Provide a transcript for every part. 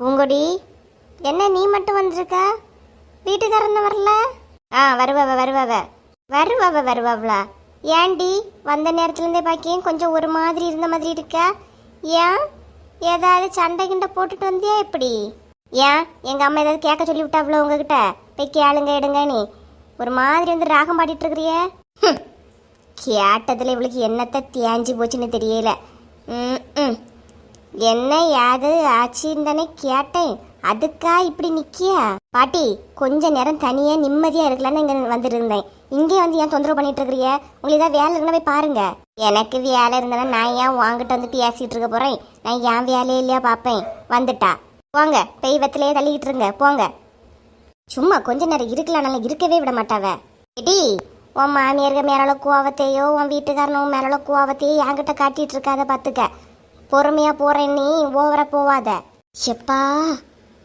பூங்கொடி என்ன நீ மட்டும் வந்திருக்க? வீட்டுக்காரன் வரல? ஆ வருவவ வருவவ. வருவவ வருவவளா? ஏன்டி வந்த நேரத்துலேருந்தே பாக்கியும் கொஞ்சம் ஒரு மாதிரி இருந்த மாதிரி இருக்க? ஏன்? ஏதாவது சண்டை கிண்டை போட்டுட்டு வந்தியா எப்படி? ஏன்? எங்கள் அம்மா ஏதாவது கேட்க சொல்லி விட்டாவளோ உங்ககிட்ட? போய் கேளுங்க எடுங்க நீ ஒரு மாதிரி வந்து ராகம் பாடிட்டு இருக்கிறியே கேட்டதில் இவளுக்கு என்னத்தை தேஞ்சு போச்சுன்னு தெரியல. ம் ம். என்ன யாது ஆச்சின்னு தானே கேட்டேன். அதுக்கா இப்படி நிக்கியா? பாட்டி கொஞ்ச நேரம் தனியா நிம்மதியா இருக்கலாம்னு இங்க வந்துருந்தேன். இங்கே வந்து ஏன் தொந்தரவு பண்ணிட்டு இருக்கிறிய? உங்களுக்கு ஏதாவது வேலை இருந்தா போய் பாருங்க. எனக்கு வேலை இருந்தனா நான் ஏன் வாங்கிட்டு வந்து பேசிட்டு இருக்க போறேன்? நான் ஏன் வேலையே இல்லையா பார்ப்பேன். வந்துட்டா. போங்க பெய்வத்திலேயே தள்ளிக்கிட்டு இருங்க. போங்க. சும்மா கொஞ்ச நேரம் இருக்கலாம்னால இருக்கவே விட மாட்டாவ. எடி உன் மாமியாருக்கு மேல கோவத்தையோ உன் வீட்டுக்காரனும் மேல கோவத்தையோ என்கிட்ட காட்டிட்டு இருக்காத பார்த்துக்க பொறுமையா போறேன் நீ ஓவரா போவாத. செப்பா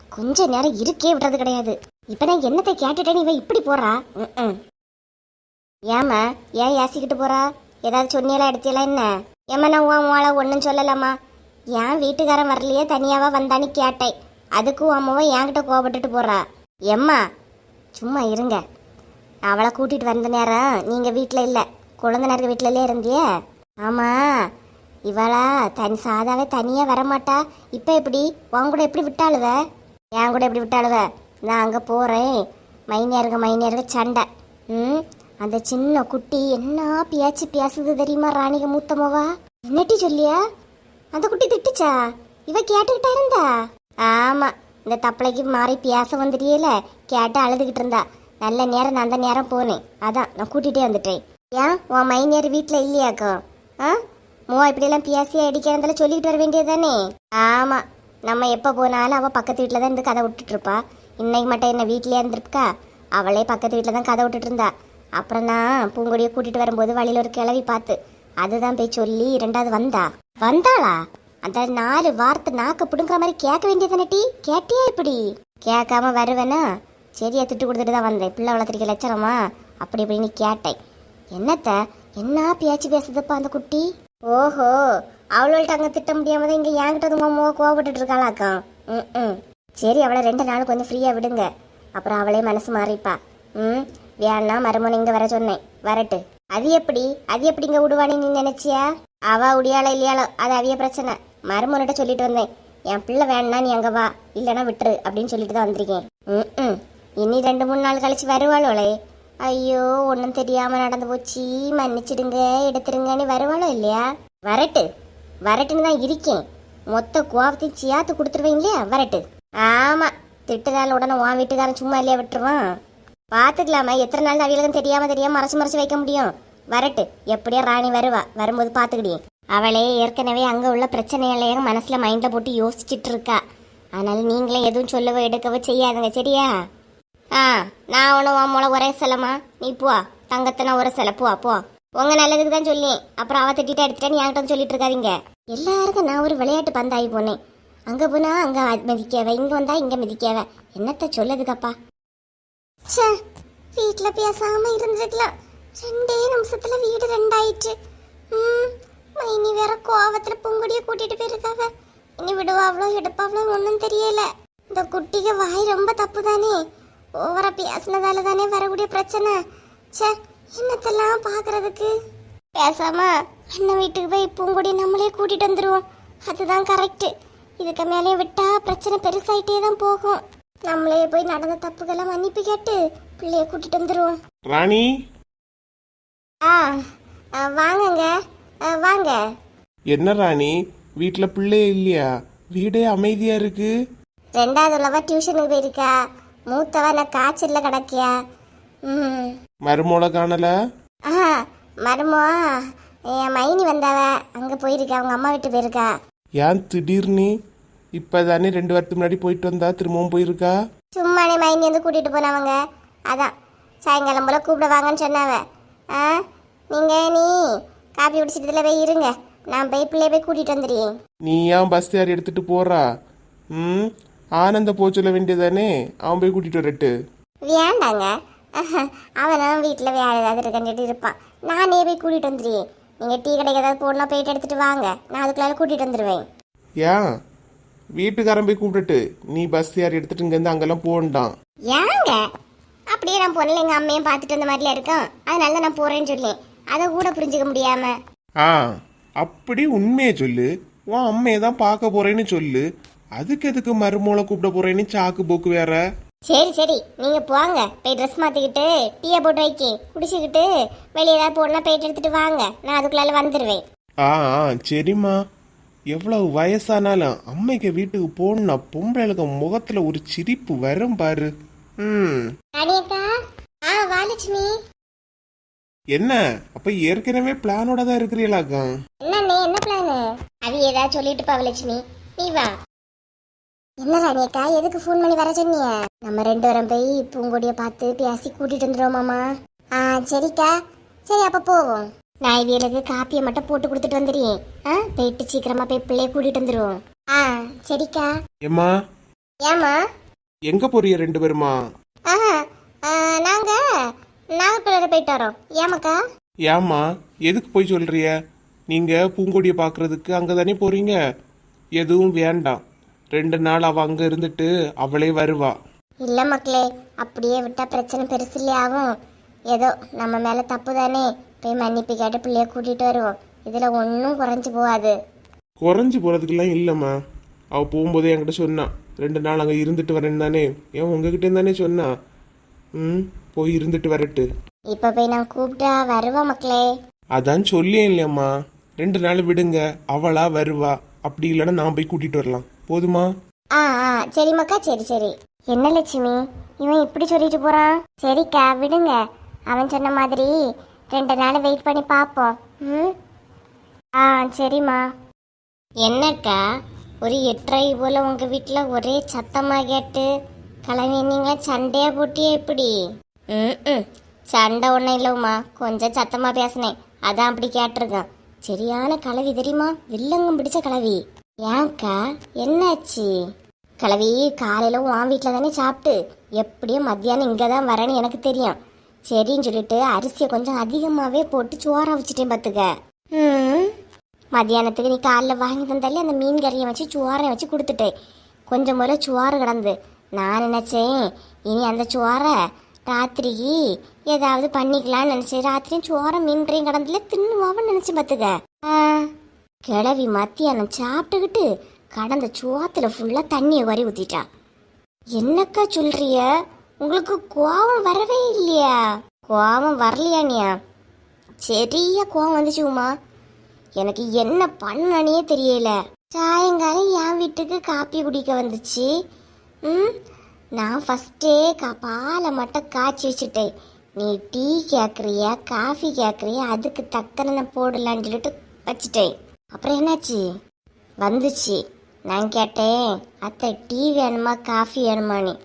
கொஞ்ச நேரம் இருக்கே விடுறது கிடையாது. இப்ப நான் என்னத்தை கேட்டுட்டேன் இவ இப்படி போறா? ம்ம். ஏம்மா ஏன் ஏசிக்கிட்டு போறா? ஏதாவது சொன்னியெல்லாம் எடுத்தியெல்லாம் என்ன? ஏம்மா நான் உன் உங்களை ஒன்றும் சொல்லலாமா என் வீட்டுக்காரன் வரலையே தனியாவா வந்தான்னு கேட்டேன். அதுக்கு உன் அம்மாவை என்கிட்ட கோபப்பட்டுட்டு போறா. எம்மா சும்மா இருங்க. அவளை கூட்டிட்டு வந்த நேரம் நீங்க வீட்டில் இல்லை. குழந்தைனருக்கு வீட்டிலலே இருந்தியே. ஆமாம் இவளா தனி சாதாவே தனியாக வரமாட்டா. இப்போ எப்படி? உன் கூட எப்படி விட்டாளுவ? என் கூட எப்படி விட்டாளுவ? நான் அங்கே போகிறேன் மைனியாருங்க மைனியாருங்க சண்டை. ம்? அந்த சின்ன குட்டி என்ன பியாச்சு பேசுது தெரியுமா ராணிக மூத்தமாவா என்னட்டி சொல்லியா? அந்த குட்டி திட்டுச்சா? இவ கேட்டுக்கிட்டா இருந்தா? ஆமாம் இந்த தப்பளைக்கு மாறி பியாச வந்துட்டியல? கேட்டு அழுதுகிட்டு இருந்தா. நல்ல நேரம் நான் அந்த நேரம் போனேன். அதான் நான் கூட்டிகிட்டே வந்துட்டேன். ஏன்? உன் மைனியர் வீட்டில் இல்லையாக்கோ? ஆ? மூவா இப்படியெல்லாம் பியாசி அடிக்கிறதால சொல்லிட்டு வர வேண்டியதானே ஆமா. நம்ம எப்போ போனாலும் அவள் பக்கத்து வீட்டில் தான் இருந்து கதை விட்டுட்டு இருப்பா இன்னைக்கு மட்டும் என்ன வீட்டிலே இருந்திருக்கா அவளே பக்கத்து வீட்டில் தான் கதை விட்டுட்டு இருந்தா அப்புறம் நான் பூங்கொடியை கூட்டிட்டு வரும்போது வழியில் ஒரு கிளவி பார்த்து அதுதான் போய் சொல்லி ரெண்டாவது வந்தா? வந்தாளா? அந்த நாலு வார்த்தை நாக்க பிடுங்குற மாதிரி கேட்க வேண்டியதானே டீ? கேட்டியா இப்படி? கேட்காம வருவேனா? சரியா திட்டு கொடுத்துட்டு தான் வந்தேன். பிள்ளை வளர்த்துருக்க லட்சணமா? அப்படி இப்படின்னு கேட்டேன். என்னத்த? என்ன பேச்சு பேசுதுப்பா அந்த குட்டி? ஓஹோ அவளோட்ட அங்கே திட்ட முடியாம தான் இங்கே என்கிட்ட வந்து மாமா கோவப்பட்டு இருக்காளாக்கா ம் ம். சரி அவளை ரெண்டு நாள் கொஞ்சம் ஃப்ரீயாக விடுங்க. அப்புறம் அவளே மனசு மாறிப்பா. ம் வேணா மருமனை இங்கே வர சொன்னேன். வரட்டு. அது எப்படி? அது எப்படி இங்கே விடுவானே நீ நினைச்சியா? அவ உடியாளோ இல்லையாளோ? அது அவிய பிரச்சனை. மருமனிட்ட சொல்லிட்டு வந்தேன். என் பிள்ளை வேணா நீ அங்கே வா. இல்லைன்னா விட்டுரு அப்படின்னு சொல்லிட்டு தான் வந்திருக்கேன். ம் ம். இனி ரெண்டு மூணு நாள் கழிச்சு வருவாளோளே. ஐயோ ஒன்றும் தெரியாமல் நடந்து போச்சு. மன்னிச்சிடுங்க எடுத்துருங்கன்னு வருவாளோ இல்லையா? வரட்டு. வரட்டுன்னு தான் இருக்கேன். மொத்த கோபத்தையும் சியாத்து கொடுத்துருவீங்க இல்லையா? வரட்டு. ஆமாம் திட்டுறாள் உடனே உன் வீட்டுக்காரன் சும்மா இல்லையா விட்டுருவான்? பார்த்துக்கலாமா எத்தனை நாள் அவியலுக்கும் தெரியாமல் தெரியாமல் மறைச்சு மறைச்சு வைக்க முடியும்? வரட்டு. எப்படியோ ராணி வருவா. வரும்போது பார்த்துக்கிடியே அவளே ஏற்கனவே அங்கே உள்ள பிரச்சனைகளையும் மனசில் மைண்டில் போட்டு யோசிச்சுட்டு இருக்கா. அதனால் நீங்களே எதுவும் சொல்லவோ எடுக்கவோ செய்யாதுங்க சரியா? ஆ நான் ஒன்றும் உன் மூளை ஒரே செல்லமா நீ போ. நான் ஒரு செல போ போ. உங்க நல்லதுக்கு தான் சொல்லி. அப்புறம் அவ திட்டிட்டு எடுத்துட்டேன்னு என்கிட்ட சொல்லிட்டு இருக்காதீங்க. எல்லாருக்கும் நான் ஒரு விளையாட்டு பந்தாகி போனேன் அங்க போனா அங்க மிதிக்கவ இங்க வந்தா இங்க மிதிக்கவ. என்னத்த சொல்லதுக்கப்பா? ச்சே வீட்டில் பேசாம இருந்திருக்கலாம் ரெண்டே நிமிஷத்துல வீடு ரெண்டாயிடுச்சு. ம் மைனி வேற கோவத்துல பொங்குடிய கூட்டிட்டு போயிருக்காவ. இனி விடுவாவளோ எடுப்பாவளோ ஒன்றும் தெரியல. இந்த குட்டிக்கு வாய் ரொம்ப தப்பு தானே ஓவரா பேசினதால தானே வரக்கூடிய பிரச்சனை. ச்சே என்னத்தெல்லாம் பாக்குறதுக்கு? பேசாம அண்ணன் வீட்டுக்கு போய் பூங்குடி நம்மளே கூட்டிட்டு வந்துருவோம். அதுதான் கரெக்ட் இதுக்கு மேலே விட்டா பிரச்சனை பெருசாயிட்டே தான் போகும். நம்மளே போய் நடந்த தப்புக்கெல்லாம் மன்னிப்பு கேட்டு பிள்ளைய கூட்டிட்டு வந்துருவோம். ராணி? ஆ ஆ, வாங்கங்க. ஆ, வாங்க. என்ன ராணி? வீட்டில் பிள்ளையே இல்லையா? வீடே அமைதியா இருக்கு? ரெண்டாவது உள்ளவ டியூஷனுக்கு போயிருக்கா. மூத்தவ நான் காய்ச்சல்ல கிடக்கியா? ம் மருமோளை காணல? ஆ மருமோ என் மைனி வந்தாவ. அங்கே போயிருக்கா அவங்க அம்மா வீட்டு போயிருக்கா? ஏன் திடீர்னு இப்போ தானே ரெண்டு வாரத்துக்கு முன்னாடி போயிட்டு வந்தா திரும்பவும் போயிருக்கா? சும்மானே மைனி வந்து கூட்டிகிட்டு போனவங்க அதான் சாயங்காலம் போல் கூப்பிட வாங்கன்னு சொன்னாவ. ஆ நீங்கள் நீ காப்பி குடிச்சிட்டதுல போய் இருங்க. நான் போய் பிள்ளைய போய் கூட்டிகிட்டு வந்துடுறேன். நீ ஏன் பஸ் யார் எடுத்துட்டு போறா? ம்? ஆனந்த போக சொல்ல வேண்டியதானே அவன் போய் கூட்டிட்டு வரட்டு. வேண்டாங்க. அவனும் வீட்டில் வேலை ஏதாவது இருக்கன்ட்டு இருப்பான். நானே போய் கூட்டிகிட்டு வந்துடுறேன் நீங்கள் டீ கடைக்கு ஏதாவது போடணும் போயிட்டு எடுத்துகிட்டு வாங்க. நான் அதுக்குள்ளார கூட்டிகிட்டு வந்துடுவேன் ஏன் வீட்டுக்காரன் போய் கூப்பிட்டுட்டு நீ பஸ் யார் எடுத்துட்டு இங்கேருந்து அங்கெல்லாம் போகண்டாம் ஏங்க? அப்படியே நான் போனல எங்க அம்மையும் பார்த்துட்டு வந்த மாதிரில இருக்கோம். அதனால தான் நான் போறேன்னு சொல்லி அதை கூட புரிஞ்சுக்க முடியாம. ஆ அப்படி உண்மையை சொல்லு. உன் அம்மையை தான் பார்க்க போறேன்னு சொல்லு. அதுக்கு எதுக்கு மருமூளை கூப்பிட போறேன்னு சாக்கு போக்கு வேற? சரி சரி. நீங்க போங்க. போய் ட்ரெஸ் மாத்திக்கிட்டு டீயை போட்டு வைக்கி. குடிச்சுக்கிட்டு வெளியே ஏதாவது போடனா போயிட்டு எடுத்துட்டு வாங்க. நான் அதுக்குள்ளால வந்துடுவேன் ஆ ஆ சரிம்மா. எவ்வளவு வயசானாலும் அம்மைக்கு வீட்டுக்கு போனா பொம்பளைகளுக்கு முகத்துல ஒரு சிரிப்பு வரும் பாரு. ம். அனியக்கா ஆ வாலட்சுமி என்ன? அப்ப ஏற்கனவே பிளானோட தான் இருக்கிறீங்களாக்கா என்னண்ணே என்ன பிளானு அது ஏதாவது சொல்லிட்டு பா லட்சுமி. நீ வா. என்ன ராணியக்கா எதுக்கு ஃபோன் பண்ணி வர சொன்னீங்க? நம்ம ரெண்டு பேரும் போய் பூங்கொடியை பார்த்து பேசி கூட்டிட்டு வந்துடுவோமாமா ஆ சரிக்கா. சரி அப்ப போவோம். நான் இவியலுக்கு காப்பியை மட்டும் போட்டு கொடுத்துட்டு வந்துடுறேன். ஆ போயிட்டு சீக்கிரமா போய் பிள்ளைய கூட்டிட்டு வந்துடுவோம். ஆ சரிக்கா. ஏம்மா? ஏமா எங்க போறீங்க ரெண்டு பேருமா? ஆ ஆ, நாங்க நாகர்கோவில் போயிட்டு வரோம். ஏமாக்கா ஏம்மா எதுக்கு போய் சொல்றிய நீங்க பூங்கொடியை பார்க்கறதுக்கு அங்க தானே போறீங்க? எதுவும் வேண்டாம். ரெண்டு நாள் அவ அங்க இருந்துட்டு அவளே வருவா. இல்ல மக்களே அப்படியே விட்டா பிரச்சனை பெருசு இல்லையா ஆகும். ஏதோ நம்ம மேல தப்பு தானே? போய் மன்னிப்பு கேட்டு பிள்ளைய கூட்டிட்டு வருவோம். இதுல ஒன்றும் குறைஞ்சு போகாது. குறைஞ்சு போறதுக்கெல்லாம் இல்லம்மா. அவ போகும்போதே என்கிட்ட சொன்னா ரெண்டு நாள் அங்க இருந்துட்டு வரேன்னு தானே? ஏன் உங்ககிட்ட தானே சொன்னா? ம் போய் இருந்துட்டு வரட்டு. இப்ப போய் நான் கூப்பிட்டா வருவா மக்களே? அதான் சொல்லியே இல்லையம்மா. ரெண்டு நாள் விடுங்க அவளா வருவா. அப்படி இல்லைன்னா நான் போய் கூட்டிட்டு வரலாம். போதுமா? ஆ ஆ சரி மக்கா சரி சரி. என்ன லட்சுமி? இவன் இப்படி சொல்லிட்டு போறான்? சரிக்கா விடுங்க. அவன் சொன்ன மாதிரி ரெண்டு நாள் வெயிட் பண்ணி பார்ப்போம். ம்? ஆ சரிம்மா. என்னக்கா ஒரு எட்டரை போல உங்க வீட்டில் ஒரே சத்தமாக கேட்டு கிளம்பி நீங்களா சண்டையா போட்டியே எப்படி ம் ம். சண்டை ஒன்றும் இல்லைம்மா. கொஞ்சம் சத்தமாக பேசினேன். அதான் அப்படி கேட்டிருக்கேன். சரியான கலவி தெரியுமா? வில்லங்கம் பிடிச்ச கலவி. ஏன்க்கா என்னாச்சு? கிளவி காலையில் உன் வீட்டில் தானே சாப்பிட்டு எப்படியும் மத்தியானம் இங்கே தான் வரேன்னு எனக்கு தெரியும். சரின்னு சொல்லிட்டு அரிசியை கொஞ்சம் அதிகமாகவே போட்டு சோறா வச்சுட்டேன் பார்த்துக்க ம். மத்தியானத்துக்கு நீ காலைல வாங்கி தந்தாலே அந்த மீன் கறியை வச்சு சுவாரை வச்சு கொடுத்துட்டேன். கொஞ்சம் போல சுவாறு கிடந்து. நான் நினச்சேன் இனி அந்த சுவாரை ராத்திரிக்கு ஏதாவது பண்ணிக்கலாம்னு நினச்சேன். ராத்திரியும் சுவாரை மீன் கறியும் கடந்துல தின்னுவான்னு நினச்சி பார்த்துக்க ஆ, கிளவி மத்தியானம் சாப்பிட்டுக்கிட்டு கடந்த சுவாத்துல ஃபுல்லாக தண்ணியை வரி ஊற்றிட்டா என்னக்கா சொல்றிய? உங்களுக்கு கோவம் வரவே இல்லையா? கோவம் வரலையானியா சரியா கோவம் வந்துச்சு உமா. எனக்கு என்ன பண்ணனே தெரியல. சாயங்காலம் என் வீட்டுக்கு காப்பி குடிக்க வந்துச்சு. ம் நான் ஃபஸ்ட்டே கா பாலை மட்டும் காய்ச்சி வச்சுட்டேன். நீ டீ கேட்குறியா காஃபி கேட்குறியா அதுக்கு தக்கன போடலான்னு சொல்லிட்டு வச்சுட்டேன். அப்புறம் என்னாச்சு? வந்துச்சு. நான் கேட்டேன் அத்தை டீ வேணுமா காஃபி வேணுமான்னு.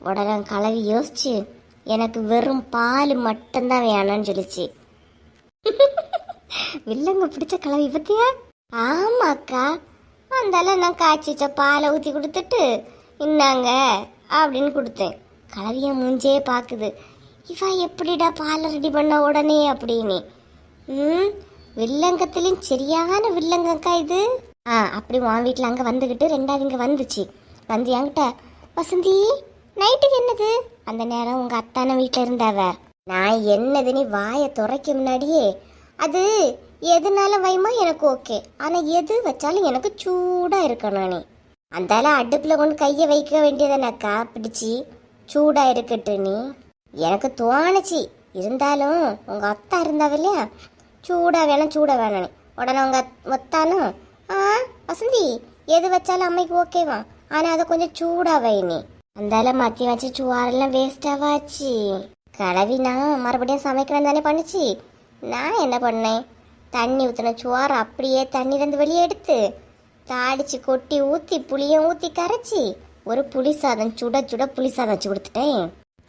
உடனே கலவி யோசிச்சு எனக்கு வெறும் பால் மட்டும்தான் வேணும்னு சொல்லிச்சு. வில்லங்க பிடிச்ச கலவி பத்தியா? ஆமாக்கா. அந்தால நான் காய்ச்சி வச்ச பாலை ஊற்றி கொடுத்துட்டு இன்னாங்க அப்படின்னு கொடுத்தேன். கலவிய மூஞ்சே பார்க்குது இவா எப்படிடா பாலை ரெடி பண்ண உடனே அப்படின்னு. ம் வில்லங்கத்துலேயும் சரியான வில்லங்கக்கா இது? ஆ அப்படி உன் வீட்டில் அங்கே வந்துக்கிட்டு ரெண்டாவது இங்கே வந்துச்சு. வந்து என்கிட்ட வசந்தி நைட்டுக்கு என்னது? அந்த நேரம் உங்கள் அத்தான வீட்டில் இருந்தாவ. நான் என்னதுன்னு வாயை துறைக்க முன்னாடியே? அது எதுனால வைமா? எனக்கு ஓகே. ஆனால் எது வச்சாலும் எனக்கு சூடாக இருக்கணும் நீ அந்தால அடுப்பில் கொண்டு கையை வைக்க வேண்டியதானக்கா பிடிச்சி? சூடாக இருக்கட்டு நீ. எனக்கு தோணுச்சு. இருந்தாலும் உங்கள் அத்தா இருந்தாவில்லையா? சூடாக வேணும் சூடாக வேணும் உடனே உங்கள் ஒத்தானும் ஆ வசந்தி எது வச்சாலும் அம்மைக்கு ஓகேவா ஆனால் அதை கொஞ்சம் சூடாக வை அந்தால மத்திய வச்சு சுவாரெல்லாம் வேஸ்டாவாச்சு நான் மறுபடியும் சமைக்கணும் தானே பண்ணுச்சு. நான் என்ன பண்ணேன்? தண்ணி ஊற்றின சுவார் அப்படியே தண்ணிலேருந்து வெளியே எடுத்து தாளிச்சு கொட்டி ஊற்றி புளியும் ஊற்றி கரைச்சி ஒரு புளி சாதம் சுட சுட புளி சாதம் வச்சு கொடுத்துட்டேன்.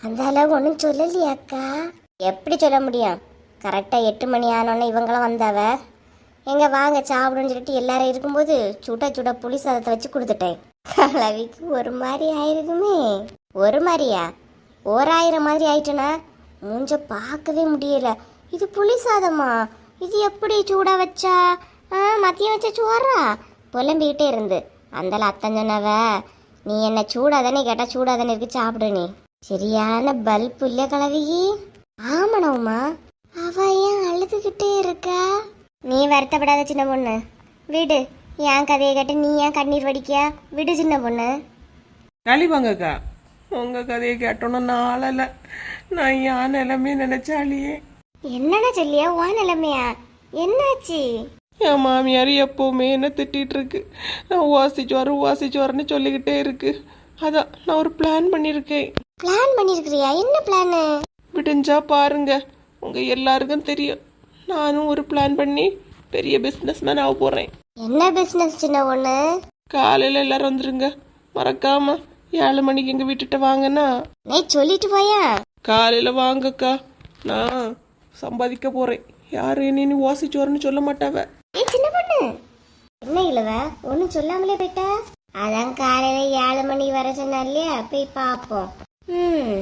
அந்த அளவு ஒன்றும் சொல்லலையாக்கா எப்படி சொல்ல முடியும்? கரெக்டாக எட்டு மணி ஆனோடனே இவங்களாம் வந்தாவ. எங்கே வாங்க சாப்பிடுன்னு சொல்லிட்டு எல்லாரும் இருக்கும்போது சுட சுட புளி சாதத்தை வச்சு கொடுத்துட்டேன். கலவிக்கு ஒரு மாதிரி ஆயிருக்குமே. ஒரு மாதிரியா? ஓராயிரம் மாதிரி ஆயிட்டுனா? மூஞ்ச பார்க்கவே முடியல. இது புளி சாதமா? இது எப்படி சூடாக வச்சா? ஆ, மதியம் வச்ச சோறா? புலம்பிக்கிட்டே இருந்து. அந்தால அத்தன் சொன்னவ நீ என்ன சூடாதானே? சூடாக சூடாதானே இருக்கு சாப்பிடு நீ. சரியான பல்ப் இல்லை கலவிகி ஆமாண்ணா அவ ஏன் அழுதுகிட்டே இருக்கா? நீ வருத்தப்படாத சின்ன பொண்ணு. விடு. என் கதையை கேட்டு நீ ஏன் கண்ணீர் வடிக்கியா? விடு சின்ன பொண்ணு. கழிவாங்கக்கா உங்க கதையை கேட்டோன்னா நாளல நான் என் நிலைமை நினைச்சாலியே என்னடா சொல்லியா? வா நிலைமையா? என்னாச்சு? என் மாமியார் எப்பவுமே என்ன திட்டிட்டு இருக்கு நான் வாசிச்சு வரேன் வாசிச்சு வரேன்னு சொல்லிக்கிட்டே இருக்கு. அதான் நான் ஒரு பிளான் பண்ணியிருக்கேன். பிளான் பண்ணிருக்கிறியா என்ன பிளானு விடிஞ்சா பாருங்க. உங்க எல்லாருக்கும் தெரியும். நானும் ஒரு பிளான் பண்ணி பெரிய பிஸ்னஸ் மேன் ஆக போறேன். என்ன பிசினஸ் சின்ன பொண்ணு? காலையில எல்லாரும் வந்துருங்க. மறக்காம ஏழு மணிக்கு எங்க வீட்டுட்ட வாங்கன்னா நீ சொல்லிட்டு போயா? காலையில வாங்கக்கா. நான் சம்பாதிக்க போறேன். யாரு என்ன வாசிச்சு வரேன்னு சொல்ல மாட்டாவ. ஏய் சின்ன பொண்ணு. என்ன இழுவ? ஒன்னும் சொல்லாமலே போயிட்டா? அதான் காலையில ஏழு மணி வர சொன்னா இல்லையா? போய் பாப்போம் ம்.